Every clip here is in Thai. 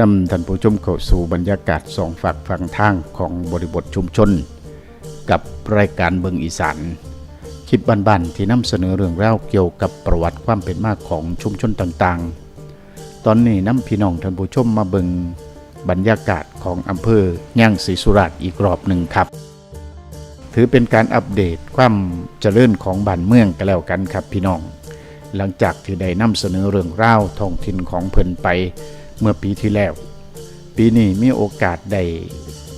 นำท่านผู้ชมเข้าสู่บรรยากาศสองฝักฝั่งทางของบริบทชุมชน กับรายการเบิงอีสานคลิปบ้านๆที่นำเสนอเรื่องราวเกี่ยวกับประวัติความเป็นมาของชุมชนต่างๆ ตอนนี้นำพี่น้องท่านผู้ชมมาเบิงบรรยากาศของอำเภอย่างศรีสุราษฎร์อีกรอบหนึ่งครับ ถือเป็นการอัปเดตความเจริญของบ้านเมืองกันแล้วกันครับพี่น้อง หลังจากที่ได้นำเสนอเรื่องราวท้องถิ่นของเพิ่นไป เมื่อปีที่แล้ว ปีนี้มีโอกาสได้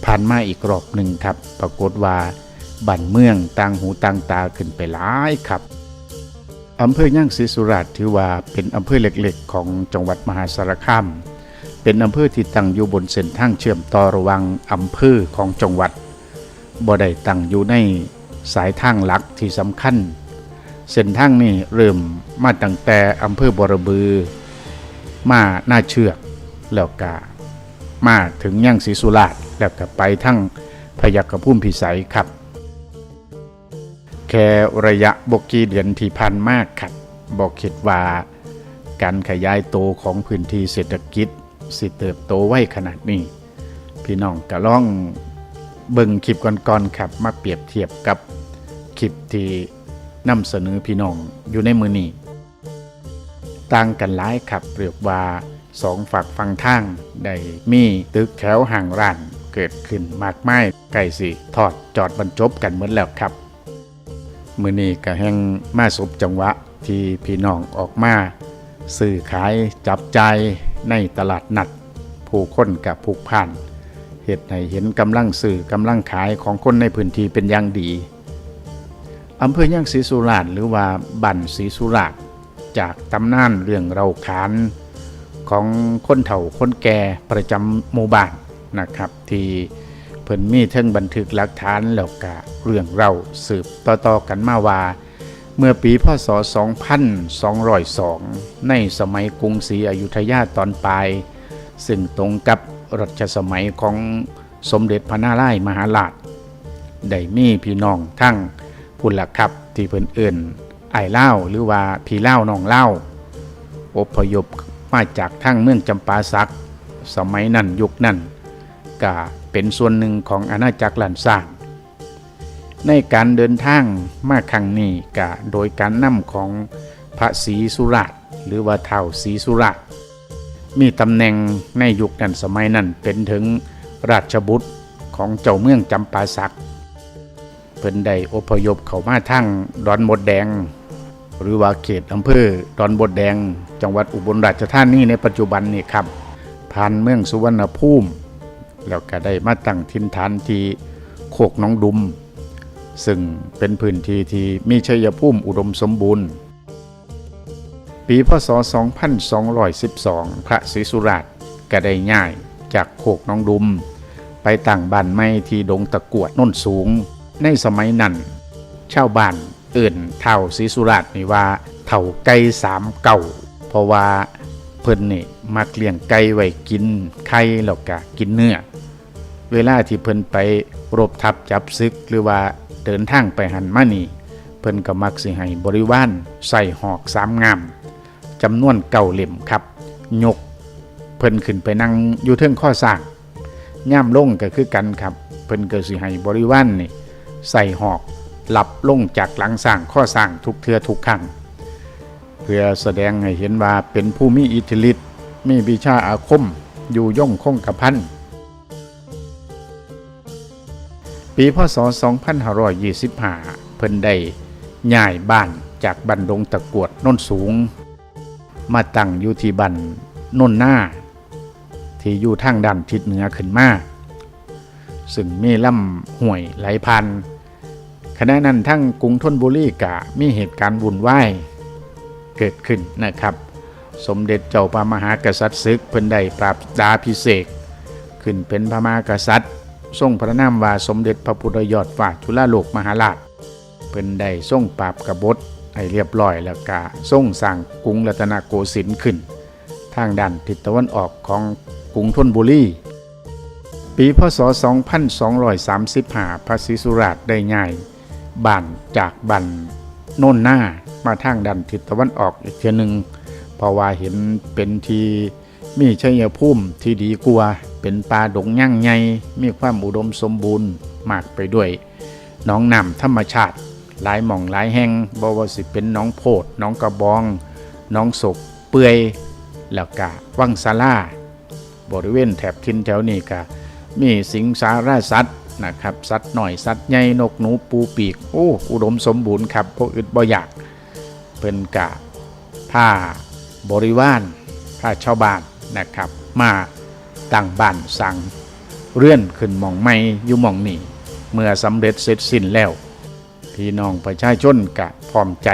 ผ่านมาอีกรอบหนึ่งครับ ปรากฏว่าบ้านเมืองต่างหูต่างตาขึ้นไปหลายครับอำเภอย่างศรีสุราษฎร์ถือว่าเป็นอำเภอเล็กๆ ของจังหวัดมหาสารคามเป็นอำเภอที่ตั้งอยู่บนเส้นทางเชื่อมต่อระว่างอำเภอของจังหวัดบ่ได้ตั้งอยู่ในสายทางหลักที่สำคัญ เส้นทางนี้เริ่มมาตั้งแต่อำเภอบรบือ มาหน้าเชือก แล้วก็มาถึงย่างศรีสุราษฎร์แล้วก็ไปทั้งพยัคฆพุ่มพิสัยครับ แค่ระยะบกีเดือนที่พันมากครับบอกคิดว่าการขยายโตของพื้นที่เศรษฐกิจ สิเติบโตไว้ขนาดนี้ พี่น้องก็ล่องเบิ่งคลิปก่อนๆครับ มาเปรียบเทียบกับคลิปที่นำเสนอพี่น้องอยู่ในมือนี้ต่างกันหลายครับเรียกว่า สองฝักฟังทางได้มีตึกแถวห่างร้านเกิดขึ้นมากมายใกล้สิทอดจอดบรรจบกันเหมือนแล้วครับ มือนี้ก็แห่งมาสบจังหวะที่พี่น้องออกมาซื้อขายจับใจในตลาดนัด ผู้คนกับผูกพันเหตุให้เห็นกำลังซื้อกำลังขายของคนในพื้นที่เป็นอย่างดีอำเภอย่างศรีสุราษฎร์หรือว่าบั่นศรีสุราษฎร์จากตำนานเรื่องเราขาน ของคนเฒ่าคนแก่ประจำหมู่บ้านนะครับ ที่เพิ่นมีเทิงบันทึกหลักฐานแล้วก็เรื่องเราสืบต่อๆกันมาว่าเมื่อปีพศ 2202 ในสมัยกรุงศรีอยุธยาตอนปลาย ซึ่งตรงกับรัชสมัยของสมเด็จพระนารายมหาราชได้มีพี่น้องทั้งพุ่นละครับที่เพิ่นเอื่นไอเล่าหรือว่าพี่เล่าน้องเล่า อพยพ มาจากทั้งเมืองจำปาสัก สมัยนั้นยุคนั้นก็เป็นส่วนหนึ่งของอาณาจักรลันซางในการเดินทางมาครั้งนี้ก็โดยการนำของพระศรีสุราษฎร์หรือว่าเท่าศรีสุราษฎร์มีตำแหน่งในยุคนั้นสมัยนั้นเป็นถึงราชบุตรของเจ้าเมืองจำปาสักเพิ่นได้อพยพเข้ามาทางดอนบดแดง หรือว่าเขตอำเภอดอนบดแดง จังหวัดอุบลราชธานีในปัจจุบันนี่ครับผ่านเมืองสุวรรณภูมิ แล้วก็ได้มาตั้งถิ่นฐานที่โคกน้องดุม ซึ่งเป็นพื้นที่ที่มีชัยภูมิอุดมสมบูรณ์ ปีพศ 2212 พระศรีสุราษฎร์ก็ได้ย้ายจากโคกน้องดุม ไปตั้งบ้านไม้ที่ดงตะกวดน้นสูง ในสมัยนั้นชาวบ้าน เอื่นเท่าศรีสุราษฎร์นี่ว่าเท่าไก่สามเก่าเพราะว่าเพิ่นนี่มักเลี้ยงไก่ไว้กินไข่แล้วก็กินเนื้อเวลาที่เพิ่นไปรบทับจับซึกหรือว่าเดินทางไปหันมานี่ เพิ่นก็มักสิให้บริวารใส่หอกสามงามจำนวนเก่าเหล่มครับ ยก เพิ่นขึ้นไปนั่งอยู่เทิงข้อสร้างย่ามลงก็คือกันครับ เพิ่นก็สิให้บริวารนี่ใส่หอก หลับลงจากหลังสร้างข้อสร้างทุกเทือทุกครั้งเพื่อแสดงให้เห็นว่าเป็นผู้มีอิทธิฤทธิ์มีวิชาอาคมอยู่ย่งคงกระพันปีพศ 2525 เพิ่นได้ย้ายบ้านจากบันดงตะกวดน้นสูง มาตั้งอยู่ที่บันน้นหน้า ที่อยู่ทางด้านทิศเหนือขึ้นมา ซึ่งมีลำห่วยไหลพัน ขณะนั้นทั้งกรุงธนบุรีกะมีเหตุการณ์วุ่นวายเกิดขึ้นนะครับ สมเด็จเจ้าพระมหากษัตริย์ศึกเพิ่นได้ปราบดาพิเศษขึ้นเป็นพระมหากษัตริย์ ทรงพระนามว่าสมเด็จพระพุทธยอดฟ้าจุฬาโลกมหาราชเพิ่นได้ทรงปราบกบฏให้เรียบร้อยแล้วก็ทรงสร้างกรุงรัตนโกสินทร์ขึ้น ทางด้านทิศตะวันออกของกรุงธนบุรีปีพศ 2235 พระศรีสุราษฎร์ได้ย้าย บ้านจากบ้านโน่นหน้ามาทางด้านทิศตะวันออกอีกเทียหนึ่งเพราะว่าเห็นเป็นทีมีชัยภูมิที่ดีกว่าเป็นป่าดงยั่งใหญ่มีความอุดมสมบูรณ์มากไปด้วยหน้องน้ำธรรมชาติ หลายหม่องหลายแห่งบวสิเป็นหน้องโพดหน้องกระบองหน้องศกเปื่อยแล้วก็วังสาลาบริเวณแถบทินแถวนี้ก็มีสิงสาราสัตว์ นะครับสัตว์หน่อยสัตว์ใหญ่นกหนูปูปีกโอ้อุดมสมบูรณ์ครับพวกอึดบ่อยากเพิ่นกะผ้าบริวารผ้าชาวบ้านนะครับ มาตั้งบ้านสั่งเรื่อนขึ้นมองไม่อยู่มองนี่เมื่อสำเร็จเสร็จสิ้นแล้ว พี่น้องประชาชนกะพร้อมใจ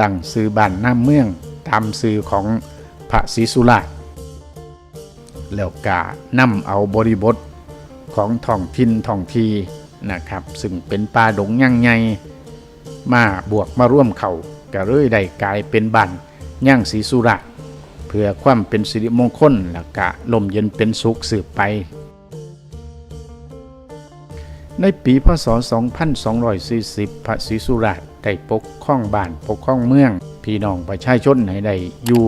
ตั้งซื้อบ้านน้ำเมืองตามซื้อของพระศรีสุราษฎร์แล้วกะนำเอาบริบท ของท้องถิ่นท้องทีนะครับ ซึ่งเป็นป่าดงยั่งใหญ่มาบวกมาร่วมเขาก็เลยได้กลายเป็นบ้านย่างศรีสุราษฎร์เพื่อความเป็นสิริมงคลและกะลมเย็นเป็นสุขสืบไป ในปีพศ 2240 พระศรีสุราษฎร์ได้ปกครองบ้านปกครองเมือง พี่น้องประชาชนให้ได้อยู่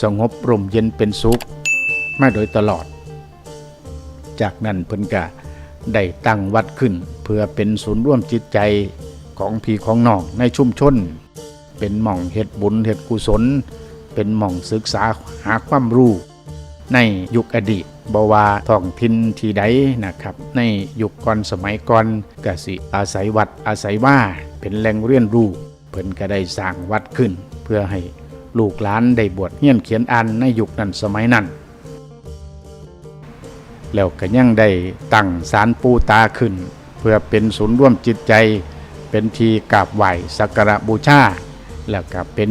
สงบร่มเย็นเป็นสุข มาโดยตลอด จากนั้นเพิ่นกะได้ตั้งวัดขึ้น เพื่อเป็นศูนย์ร่วมจิตใจของพี่ของน้องในชุมชน เป็นหม่องเฮ็ดบุญเฮ็ดกุศล เป็นหม่องศึกษาหาความรู้ ในยุคอดีตบว่าท้องถิ่นที่ใดนะครับ ในยุคก่อนสมัยก่อนกสิอาศัยวัดอาศัยว่าเป็นแหล่งเรียนรู้เพิ่นก็ได้สร้างวัดขึ้น เพื่อให้ลูกหลานได้บวชเฮียนเขียนอ่านในยุคนั้นสมัยนั้น แล้วก็ยังได้ตั้งศาลปูตาขึ้น เพื่อเป็นศูนย์ร่วมจิตใจ เป็นทีกราบไหวสักการะบูชาแล้วก็เป็น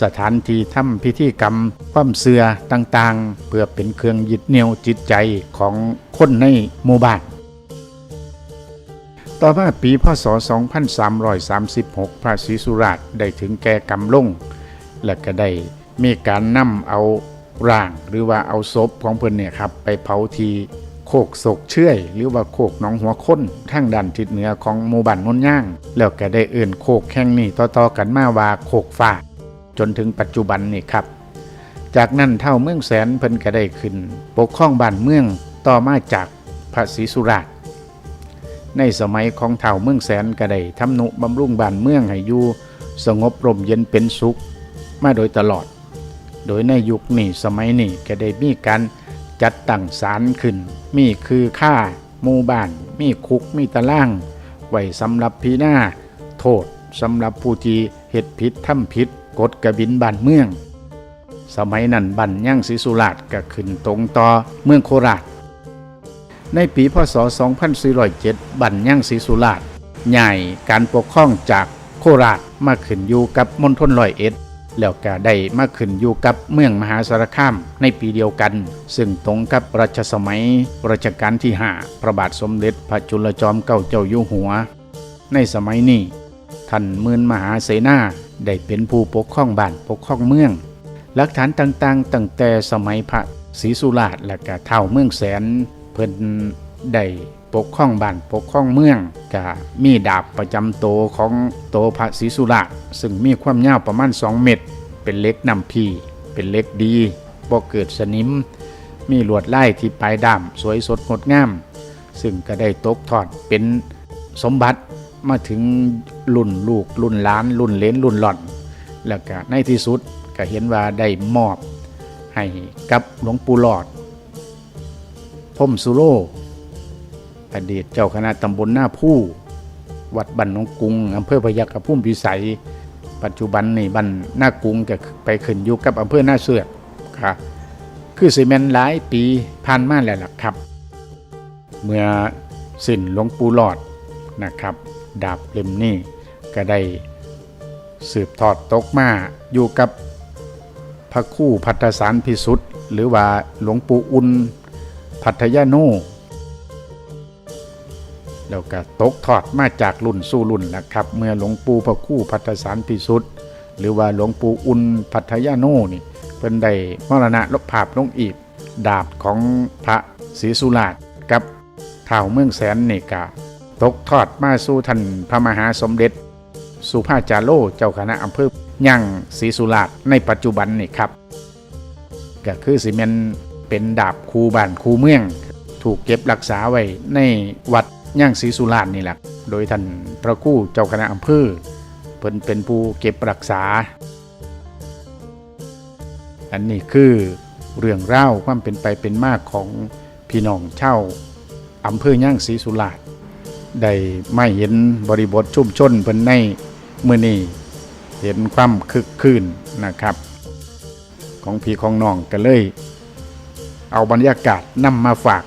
สถานที่ทำพิธีกรรม ความเสื่อต่างๆ เพื่อเป็นเครื่องยึดเหนี่ยวจิตใจของคนในหมู่บ้าน ต่อมาปีพศ 2336 พระศรีสุราษฎร์ได้ถึงแก่กรรมลง และก็ได้มีการนำเอา ร่าง หรือว่าเอาศพของเพิ่นเนี่ยครับไปเผาทีโคกโศกเชื่อย หรือว่าโคกหนองหัวค้นทางด้านทิศเหนือของหมู่บ้านนนย่าง แล้วก็ได้เอื่นโคกแข่งนี่ต่อๆกันมาว่าโคกฟ้าจนถึงปัจจุบันนี่ครับ จากนั้นเท่าเมืองแสนเพิ่นก็ได้ขึ้น ปกครองบ้านเมืองต่อมาจากพระศรีสุราษฎร์ในสมัยของเท่าเมืองแสนก็ได้ทำนุบำรุงบ้านเมืองให้อยู่สงบร่มเย็นเป็นสุข มาโดยตลอด โดยในยุคนี้สมัยนี้ก็ได้มีการจัดตั้งศาลขึ้น มีคือค่าหมู่บ้าน มีคุกมีตาราง ไว้สำหรับพีหน้าโทษสำหรับผู้ที่เหตุผิดทำผิดกฎกระบินบ้านเมือง สมัยนั้นบันย่างศรีสุราษฎร์ก็ขึ้นตรงต่อเมืองโคราช ในปีพศ 2407 บันย่างศรีสุราษฎร์ใหญ่การปกครองจากโคราชมาขึ้นอยู่กับมณฑลร้อยเอ็ด แล้วก็ได้มาขึ้นอยู่กับเมืองมหาสารคามในปีเดียวกัน ซึ่งตรงกับรัชสมัยรัชกาลที่ 5 พระบาทสมเด็จพระจุลจอมเกล้าเจ้าอยู่หัว ในสมัยนี้ท่านมื่นมหาเสนาได้เป็นผู้ปกครองบ้านปกครองเมือง หลักฐานต่างๆ ตั้งแต่สมัยพระศรีสุราษฎร์และก็เท่าเมืองแสน เพิ่นได้ ปกครองบ้านปกครองเมืองก็มีดาบประจำโตของโตพระศรีสุราษฎร์ซึ่งมีความยาวประมาณ 2 เมตร เป็นเล็กนำพีเป็นเล็กดีบ่เกิดสนิม มีลวดลายที่ปลายด้ามสวยสดงดงาม ซึ่งก็ได้ตกทอดเป็นสมบัติมาถึงรุ่นลูกรุ่นล้านรุ่นเลนรุ่นหล่อน แล้วก็ในที่สุดก็เห็นว่าได้มอบให้กับหลวงปู่หลอดพมสุโร อดีตเจ้าคณะตำบลหน้าผู้ วัดบันหนองกุงอำเภอพยัคฆพุ่มพิสัย ปัจจุบันนี่บันหน้ากุงก็ไปขึ้นอยู่กับอำเภอหน้าเสือกครับคือซีเมนหลายปีผ่านมาแล้วล่ะครับ เมื่อสิ้นหลวงปู่หลอดนะครับ ดาบเล่มนี้ก็ได้สืบทอดตกมาอยู่กับพระคู่พัฒสารพิสุทธิ์หรือว่าหลวงปู่อุ่นพัทยาโน แล้วก็ตกทอดมาจากรุ่นสู่รุ่นนะครับ เมื่อหลวงปู่พระคู่พัฒสารพิสุทธิ์หรือว่าหลวงปู่อุ่นพัทยาโนนี่เพิ่นได้มรณะลบภาพลงอีบดาบของพระศรีสุราษฎร์กับท้าวเมืองแสนนี่กาตกทอดมาสู่ท่านพระมหาสมเด็จ สุภาจาโลเจ้าคณะอำเภอย่างศรีสุราษฎร์ในปัจจุบันนี่ครับ ก็คือสิแม่นเป็นดาบคูบ้านคูเมือง ถูกเก็บรักษาไว้ในวัด ย่างศรีสุรานนี่แหละ โดยท่านพระคู่เจ้าคณะอำเภอเพิ่นเป็นผู้เก็บรักษา อันนี้คือเรื่องเล่าวความเป็นไปเป็นมากของพี่น้องเช่าอำเภอย่างศรีสุราษฎร์ได้ไม่เห็นบริบทชุ่มชนเพิ่นในมื้อนี้เห็นความคึกคืนนะครับ ของพี่ของน้องก็เลย เอาบรรยากาศนำมาฝาก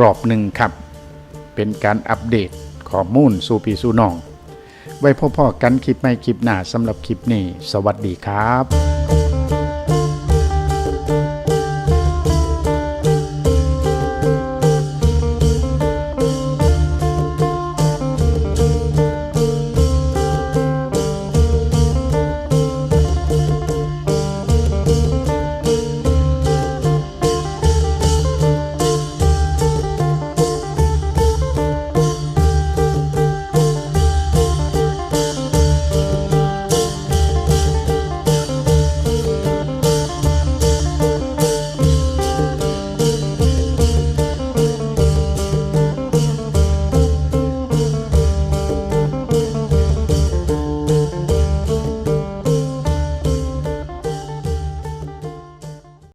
รอบหนึ่งครับ เป็นการอัปเดตข้อมูลสู่พี่สู่น้อง ไว้พ่อๆกันคลิปไม่คลิปหน้าสำหรับคลิปนี้ สวัสดีครับ